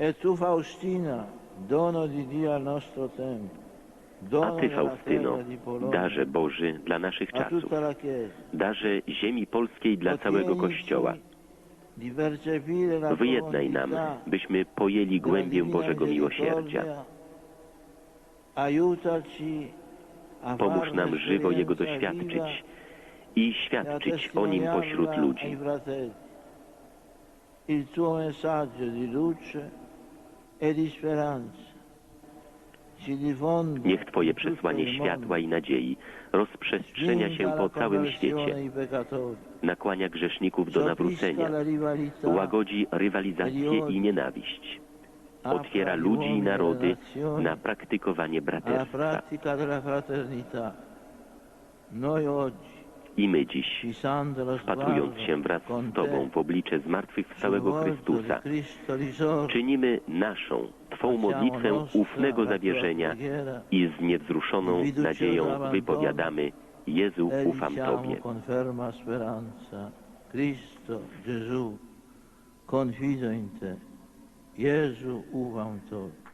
E tu Faustina, dono di Dio al nostro tempo, A Ty, Faustyno, darze Boży dla naszych czasów, darze ziemi polskiej dla całego Kościoła. Wyjednaj nam, byśmy pojęli głębię Bożego miłosierdzia. Pomóż nam żywo Jego doświadczyć i świadczyć o Nim pośród ludzi. Niech Twoje przesłanie światła i nadziei rozprzestrzenia się po całym świecie, nakłania grzeszników do nawrócenia, łagodzi rywalizację i nienawiść, otwiera ludzi i narody na praktykowanie braterstwa. Noi oggi, I my dziś, wpatrując się wraz z Tobą w oblicze zmartwychwstałego Chrystusa, czynimy naszą, Twą modlitwę ufnego zawierzenia i z niewzruszoną nadzieją wypowiadamy Jezu, e ufam Tobie. Cristo Gesù, confido in te. Gesù, ufam Tobie.